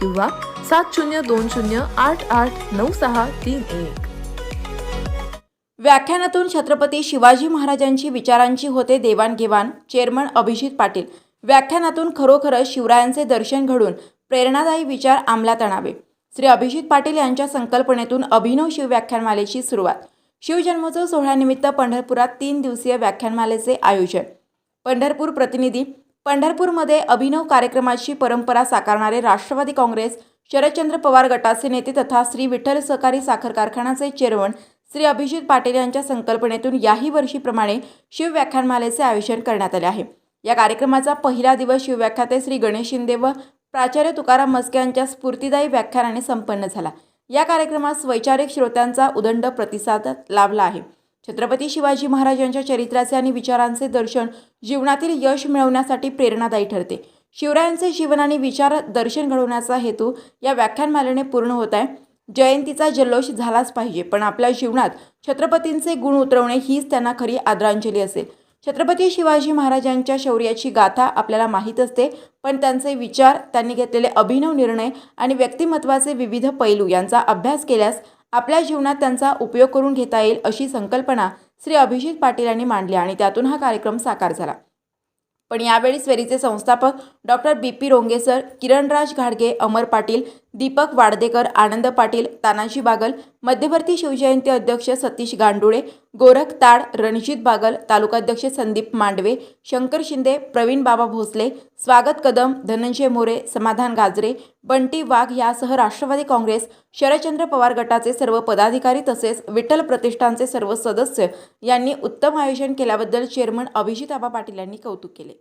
किंवा सात शून्य दोन शून्य आठ आठ नऊ सहा तीन एक. व्याख्यानातून छत्रपती शिवाजी महाराजांची विचारांची होते देवाणघेवाण चेअरमन अभिजित पाटील. व्याख्यानातून खरोखरच शिवरायांचे दर्शन घडून प्रेरणादायी विचार अंमलात आणावे. श्री अभिजित पाटील यांच्या संकल्पनेतून अभिनव शिव व्याख्यानमालेची सुरुवात. शिवजन्मोत्सव सोहळ्यानिमित्त पंढरपुरात तीन दिवसीय व्याख्यानमालेचे आयोजन. पंढरपूर प्रतिनिधी पंढरपूरमध्ये अभिनव कार्यक्रमाची परंपरा साकारणारे राष्ट्रवादी काँग्रेस शरदचंद्र पवार गटाचे नेते तथा श्री विठ्ठल सहकारी साखर कारखानाचे चेअरमन श्री अभिजित पाटील यांच्या संकल्पनेतून याही वर्षीप्रमाणे शिवव्याख्यानमालेचे आयोजन करण्यात आले आहे. या कार्यक्रमाचा पहिला दिवस शिवव्याख्याते श्री गणेश शिंदे व प्राचार्य तुकाराम मस्के यांच्या स्फूर्तिदायी व्याख्यानाने संपन्न झाला. या कार्यक्रमास वैचारिक श्रोत्यांचा उदंड प्रतिसाद लाभला आहे. छत्रपती शिवाजी महाराजांच्या चरित्राचे आणि विचारांचे दर्शन जीवनातील यश मिळवण्यासाठी प्रेरणादायी ठरते. शिवरायांचे जीवन आणि विचार दर्शन घडवण्याचा हेतू या व्याख्यानमालेने पूर्ण होत आहे. जयंतीचा जल्लोष झालाच पाहिजे पण आपल्या जीवनात छत्रपतींचे गुण उतरवणे हीच त्यांना खरी आदरांजली असेल. छत्रपती शिवाजी महाराजांच्या शौर्याची गाथा आपल्याला माहीत असते पण त्यांचे विचार त्यांनी घेतलेले अभिनव निर्णय आणि व्यक्तिमत्वाचे विविध पैलू यांचा अभ्यास केल्यास आपल्या जीवनात त्यांचा उपयोग करून घेता येईल अशी संकल्पना श्री अभिजित पाटील यांनी मांडली आणि त्यातून हा कार्यक्रम साकार झाला. पण यावेळी स्वेरीचे संस्थापक doctor B P Ronge sir Kiranraj घाडगे अमर पाटील दीपक वाडदेकर आनंद पाटील तानाजी बागल मध्यवर्ती शिवजयंती अध्यक्ष सतीश गांडुळे गोरख ताड रणजित बागल तालुकाध्यक्ष संदीप मांडवे शंकर शिंदे प्रवीण बाबा भोसले स्वागत कदम धनंजय मोरे समाधान गाजरे बंटी वाघ यासह राष्ट्रवादी काँग्रेस शरदचंद्र पवार गटाचे सर्व पदाधिकारी तसेच विठ्ठल प्रतिष्ठानचे सर्व सदस्य यांनी उत्तम आयोजन केल्याबद्दल चेअरमन अभिजित आबा पाटील यांनी कौतुक केले.